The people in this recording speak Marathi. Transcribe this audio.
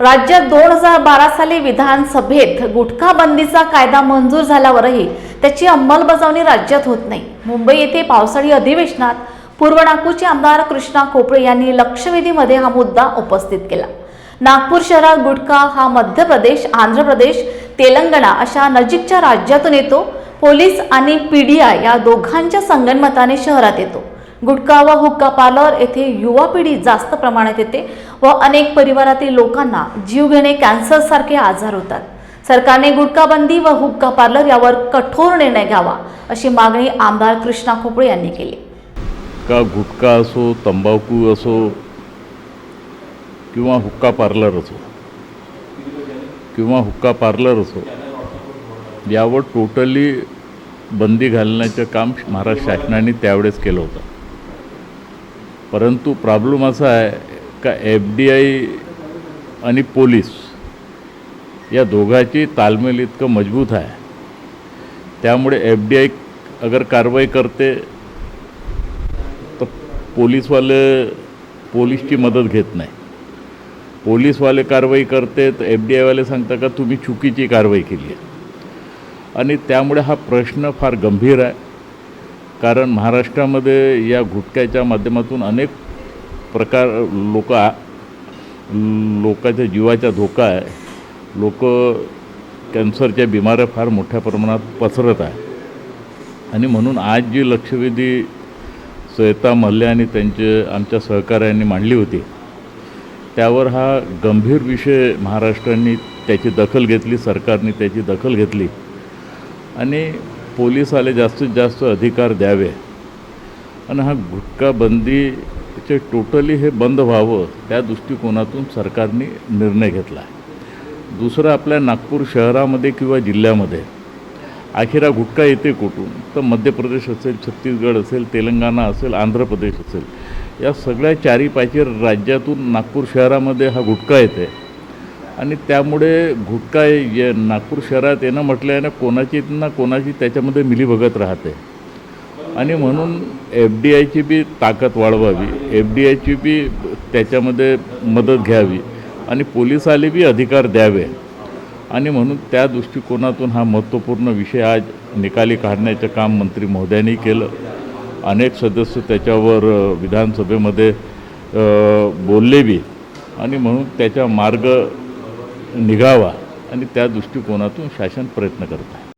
राज्यात दोन हजार बारा साली विधानसभेत गुटखा बंदीचा कायदा मंजूर झाल्यावरही त्याची अंमलबजावणी राज्यात होत नाही. मुंबई येथे पावसाळी अधिवेशनात पूर्व नागपूरचे आमदार कृष्णा खोपळे यांनी लक्षवेधीमध्ये हा मुद्दा उपस्थित केला. नागपूर शहरात गुटखा हा मध्य प्रदेश आंध्र प्रदेश तेलंगणा अशा नजीकच्या राज्यातून येतो. पोलीस आणि पीडीआय या दोघांच्या संगणमताने शहरात येतो. गुटखा व हुक्का पार्लर येथे युवा पिढी जास्त प्रमाणात येते व अनेक परिवारातील लोकांना जीवघेणे कॅन्सर सारखे आजार होतात. सरकारने गुटखा बंदी व हुक्का पार्लर यावर कठोर निर्णय घ्यावा अशी मागणी आमदार कृष्णा खोपळे यांनी केली. का गुटखा असो तंबाखू असो किंवा हुक्का पार्लर असो किंवा हुक्का पार्लर असो यावर टोटली बंदी घालण्याचं काम महाराष्ट्र शासनाने त्यावेळेस केलं होतं. परंतु प्रॉब्लेम असा आहे का एफ डी आय आणि पोलीस या दोघाची तालमेल इतकं मजबूत आहे. त्यामुळे एफ डी आय अगर कारवाई करते तर पोलीसवाले पोलीसची मदत घेत नाही. पोलीसवाले कारवाई करते तर एफ डी आयवाले सांगता का तुम्ही चुकीची कारवाई केली आहे. आणि त्यामुळे हा प्रश्न फार गंभीर आहे. कारण महाराष्ट्रामध्ये या गुटख्याच्या माध्यमातून अनेक प्रकार लोक लोकांच्या जीवाचा धोका आहे. लोक कॅन्सरच्या बिमाऱ्या फार मोठ्या प्रमाणात पसरत आहे. आणि म्हणून आज जी लक्षवेधी सयता मल्ले आणि त्यांचे आमच्या सहकाऱ्यांनी मांडली होती त्यावर हा गंभीर विषय महाराष्ट्राने त्याची दखल घेतली सरकारने त्याची दखल घेतली. आणि पोलिसाला जास्तीत जास्त अधिकार द्यावे. आणि हा गुटखा बंदीचे टोटली हे बंद व्हावं त्या दृष्टिकोनातून सरकारने निर्णय घेतला. आहे दुसरं आपल्या नागपूर शहरामध्ये किंवा जिल्ह्यामध्ये अखेरा गुटखा येते कुठून? तर मध्य प्रदेश असेल छत्तीसगड असेल तेलंगणा असेल आंध्र प्रदेश असेल. या सगळ्या चारी पाचीर राज्यातून नागपूर शहरामध्ये हा गुटखा येते. आणि त्यामुळे गुटखा ये नागपूर शहरात येणं म्हटल्याने कोणाची ना कोणाची त्याच्यामध्ये मिलीभगत राहते. आणि म्हणून एफ डी आयची बी ताकद वाढवावी एफ डी आयची बी त्याच्यामध्ये मदत घ्यावी आणि पोलिसाले बी अधिकार द्यावे. आणि म्हणून त्या दृष्टिकोनातून हा महत्त्वपूर्ण विषय आज निकाली काढण्याचं काम मंत्री महोदयांनी केलं. अनेक सदस्य त्याच्यावर विधानसभेमध्ये बोलले बी. आणि म्हणून त्याचा मार्ग निघावा आणि त्या दृष्टिकोनातून शासन प्रयत्न करत आहे.